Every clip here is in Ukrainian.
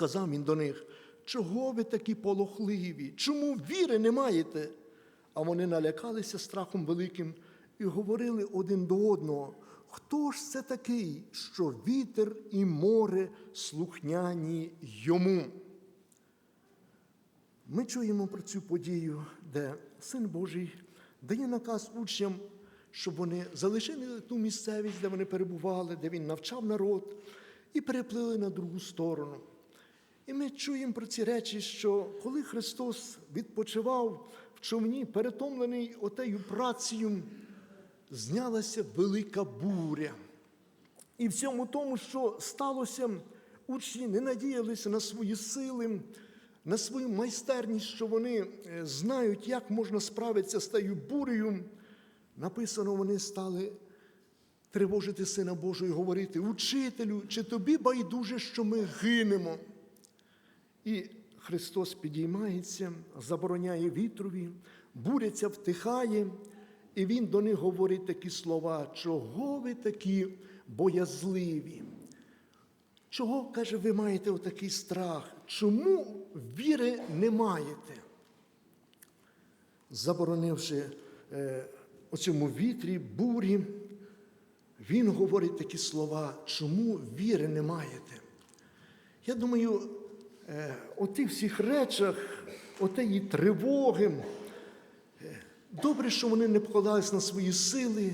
сказав він до них, чого ви такі полохливі? Чому віри не маєте? А вони налякалися страхом великим і говорили один до одного, хто ж це такий, що вітер і море слухняні йому? Ми чуємо про цю подію, де Син Божий дає наказ учням, щоб вони залишили ту місцевість, де вони перебували, де він навчав народ, і переплили на другу сторону. І ми чуємо про ці речі, що коли Христос відпочивав в човні, перетомлений отею працею, знялася велика буря. І в цьому тому, що сталося, учні не надіялися на свої сили, на свою майстерність, що вони е, знають, як можна справитися з тією бурею. Написано, вони стали тривожити Сина Божого і говорити: Учителю, чи тобі байдуже, що ми гинемо? І Христос підіймається, забороняє вітрові, буряця втихає, і Він до них говорить такі слова, чого ви такі боязливі? Чого, каже, ви маєте отакий страх? Чому віри не маєте? Заборонивши е, оцьому вітрі, бурі, він говорить такі слова, чому віри не маєте? Я думаю, о тих всіх речах, о тієї тривоги, е, добре, що вони не покладались на свої сили,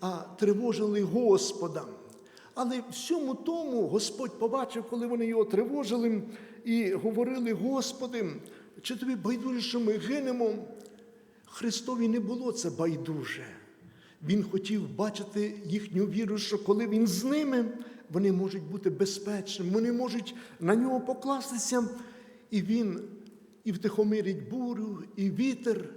а тривожили Господа. Але всьому тому Господь побачив, коли вони його тривожили і говорили, Господи, чи тобі байдуже, що ми гинемо? Христові не було це байдуже. Він хотів бачити їхню віру, що коли він з ними, вони можуть бути безпечними, вони можуть на нього покластися, і він і втихомирить бурю, і вітер.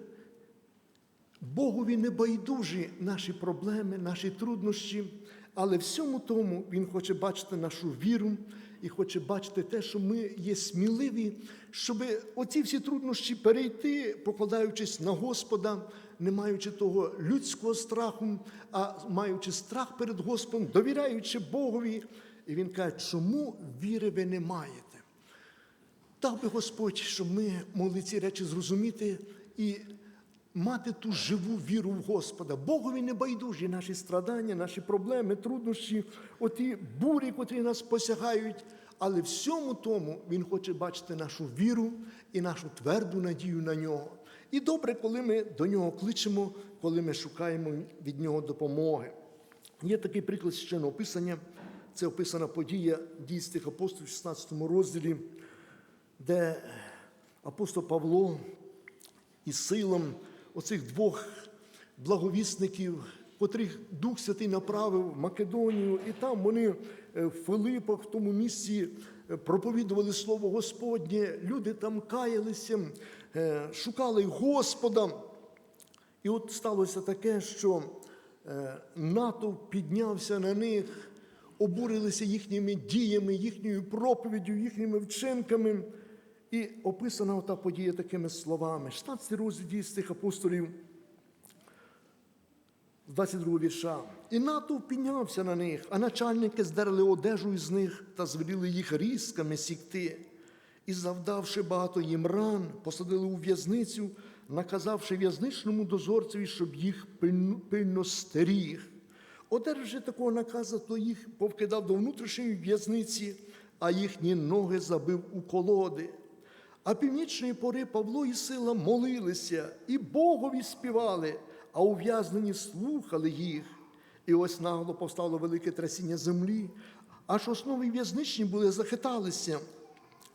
Богові не байдужі наші проблеми, наші труднощі, але всьому тому Він хоче бачити нашу віру і хоче бачити те, що ми є сміливі, щоб оці всі труднощі перейти, покладаючись на Господа, не маючи того людського страху, а маючи страх перед Господом, довіряючи Богові. І він каже, чому віри ви не маєте? Дав би Господь, щоб ми могли ці речі зрозуміти і мати ту живу віру в Господа. Богові не байдужі наші страдання, наші проблеми, труднощі, оті бурі, котрі нас посягають. Але всьому тому Він хоче бачити нашу віру і нашу тверду надію на нього. І добре, коли ми до нього кличемо, коли ми шукаємо від нього допомоги. Є такий приклад священного описання. Це описана подія дій апостолів в 16 розділі, де апостол Павло із силом оцих двох благовісників, котрих Дух Святий направив в Македонію, і там вони е, в Филипах, в тому місці проповідували Слово Господнє, люди там каялися, е, шукали Господа. І от сталося таке, що натовп піднявся на них, обурилися їхніми діями, їхньою проповіддю, їхніми вчинками. І описана та подія такими словами. 16 розділ з тих апостолів, з 22 вірша. І натовп піднявся на них, а начальники здерли одежу із них та звеліли їх різками сікти. І, завдавши багато їм ран, посадили у в'язницю, наказавши в'язничному дозорцеві, щоб їх пильно, стеріг. Одержавши такого наказу, то їх повкидав до внутрішньої в'язниці, а їхні ноги забив у колоди. А північної пори Павло і сила молилися, і Богові співали, а ув'язнені слухали їх. І ось нагло повстало велике трясіння землі, аж основи в'язничні були, захиталися,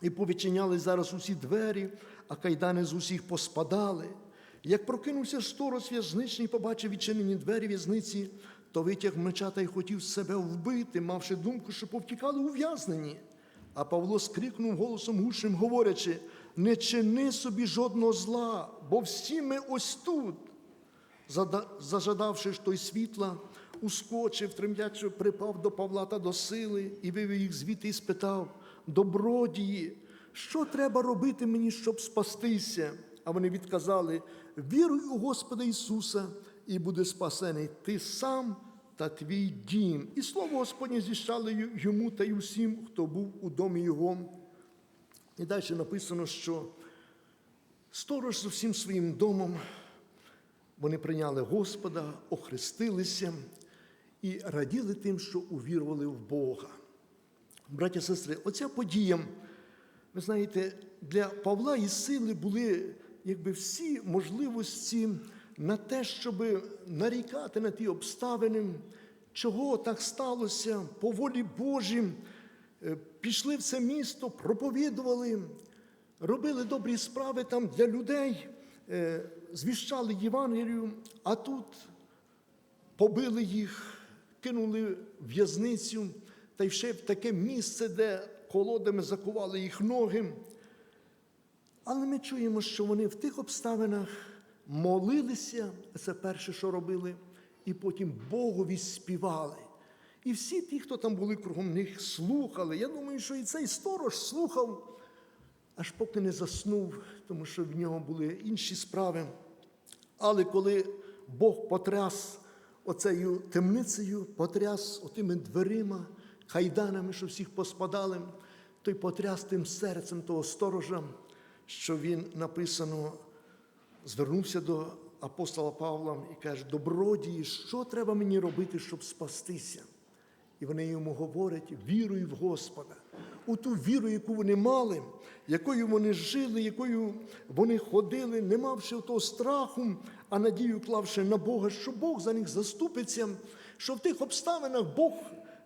і повичиняли зараз усі двері, а кайдани з усіх поспадали. Як прокинувся сторож в'язничний, побачив відчинені двері в'язниці, то витяг меча та й хотів себе вбити, мавши думку, що повтікали ув'язнені. А Павло скрикнув голосом гучним, говорячи: не чини собі жодного зла, бо всі ми ось тут. Зажадавши ж той світла, ускочив, тремтячи, припав до Павла та до сили і вивів їх звідти і спитав: Добродії, що треба робити мені, щоб спастися? А вони відказали: Віруй у Господа Ісуса, і буде спасений ти сам та твій дім. І слово Господнє зіщало йому та й усім, хто був у домі Його. І далі написано, що сторож з усім своїм домом вони прийняли Господа, охрестилися і раділи тим, що увірували в Бога. Браття і сестри, оця подія, ви знаєте, для Павла і сили були якби всі можливості на те, щоб нарікати на ті обставини, чого так сталося, по волі Божій. Е, Пішли в це місто, проповідували, робили добрі справи там для людей, е, звіщали Євангелію, а тут побили їх, кинули в в'язницю, та й ще в таке місце, де колодами закували їх ноги. Але ми чуємо, що вони в тих обставинах молилися, це перше, що робили, і потім Богові співали. І всі ті, хто там були кругом них, слухали. Я думаю, що і цей сторож слухав, аж поки не заснув, тому що в нього були інші справи. Але коли Бог потряс оцею темницею, потряс отими дверима, кайданами, що всіх поспадали, той потряс тим серцем того сторожа, що він написано, звернувся до апостола Павла і каже: Добродії, що треба мені робити, щоб спастися? І вони йому говорять, віруй в Господа. У ту віру, яку вони мали, якою вони жили, якою вони ходили, не мавши того страху, а надію клавши на Бога, що Бог за них заступиться, що в тих обставинах Бог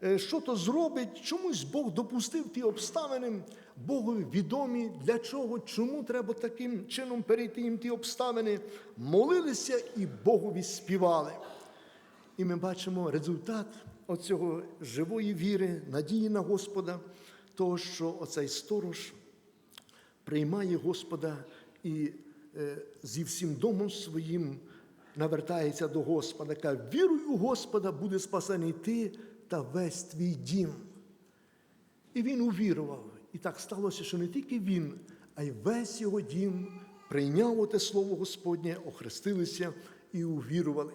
е, що то зробить, чомусь Бог допустив ті обставини, Богові відомі, для чого, чому треба таким чином перейти їм ті обставини, молилися і Богові співали. І ми бачимо результат оцього живої віри, надії на Господа, того, що оцей сторож приймає Господа і е, зі всім домом своїм навертається до Господа. Каже, віруй у Господа, буде спасений ти та весь твій дім. І він увірував. І так сталося, що не тільки він, а й весь його дім прийняв оте слово Господнє, охрестилися і увірували.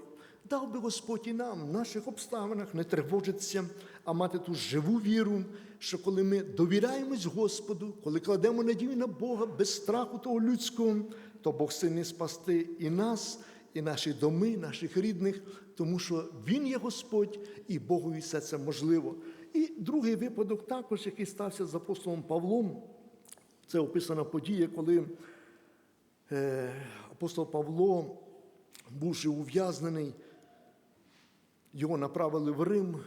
Дав би Господь і нам в наших обставинах не тривожитися, а мати ту живу віру, що коли ми довіряємось Господу, коли кладемо надію на Бога без страху того людського, то Бог сильний спасти і нас, і наші доми, наших рідних, тому що Він є Господь, і Богові все це можливо. І другий випадок, також, який стався з апостолом Павлом, це описана подія, коли е, апостол Павло, бувши ув'язнений, його направили в Рим,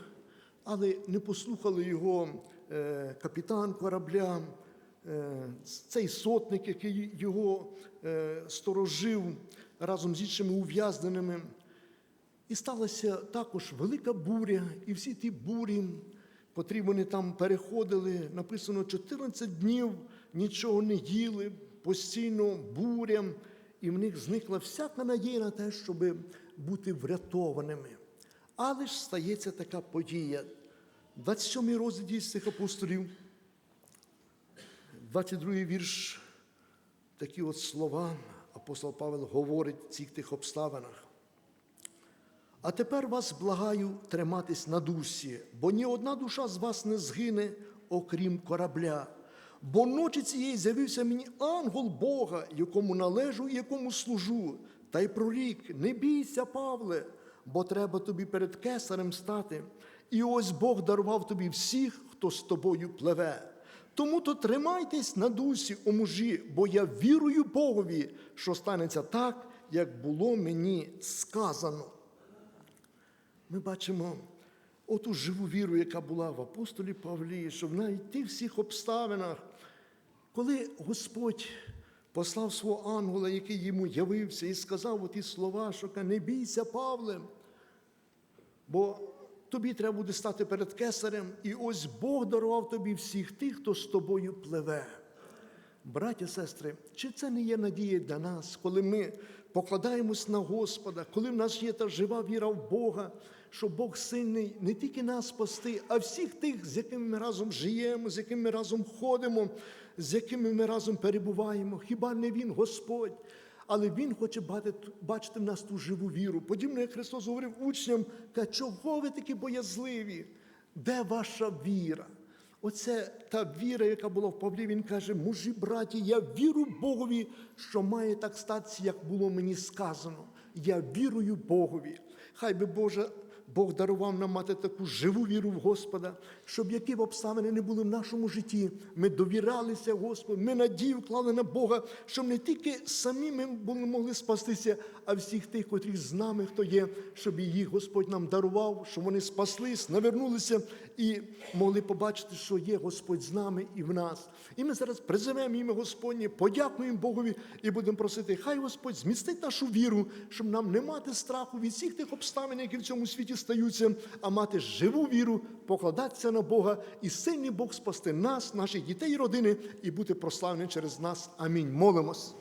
але не послухали його е, капітан корабля, е, цей сотник, який його е, сторожив разом з іншими ув'язненими. І сталася також велика буря, і всі ті бурі, котрі вони там переходили, написано 14 днів нічого не їли, постійно буря, і в них зникла всяка надія на те, щоб бути врятованими. Але ж стається така подія. 27 розділ цих апостолів, 22 вірш, такі от слова апостол Павел говорить в цих тих обставинах. А тепер вас благаю триматись на дусі, бо ні одна душа з вас не згине, окрім корабля. Бо ночі цієї з'явився мені ангел Бога, якому належу і якому служу, та й прорік, не бійся, Павле, бо треба тобі перед кесарем стати. І ось Бог дарував тобі всіх, хто з тобою пливе. Тому то тримайтесь на дусі, о мужі, бо я вірую Богові, що станеться так, як було мені сказано. Ми бачимо оту живу віру, яка була в апостолі Павлі, що в тих всіх обставинах, коли Господь послав свого ангела, який йому явився, і сказав оті слова, що не бійся, Павле, бо тобі треба буде стати перед кесарем, і ось Бог дарував тобі всіх тих, хто з тобою пливе. Браття, сестри, чи це не є надія для нас, коли ми покладаємось на Господа, коли в нас є та жива віра в Бога, що Бог сильний не тільки нас спасти, а всіх тих, з якими ми разом живемо, з якими ми разом ходимо, з якими ми разом перебуваємо. Хіба не Він Господь? Але Він хоче бачити, в нас ту живу віру. Подібно, як Христос говорив учням, каже, чого ви такі боязливі? Де ваша віра? Оце та віра, яка була в Павлі, він каже, мужі, браті, я вірю Богові, що має так статися, як було мені сказано. Я вірую Богові. Хай би Боже, Бог дарував нам мати таку живу віру в Господа, щоб які б обставини не були в нашому житті, ми довіралися Господу, ми надію вклали на Бога, щоб не тільки самі ми могли спастися, а всіх тих, котрі з нами, хто є, щоб їх Господь нам дарував, щоб вони спаслись, навернулися і могли побачити, що є Господь з нами і в нас. І ми зараз призовемо ім'я Господнє, подякуємо Богові і будемо просити, хай Господь змістить нашу віру, щоб нам не мати страху від всіх тих обставин, які в цьому світі стаються, а мати живу віру, покладатися на Бога і сильний Бог спасти нас, наших дітей і родини, і бути прославлений через нас. Амінь. Молимось.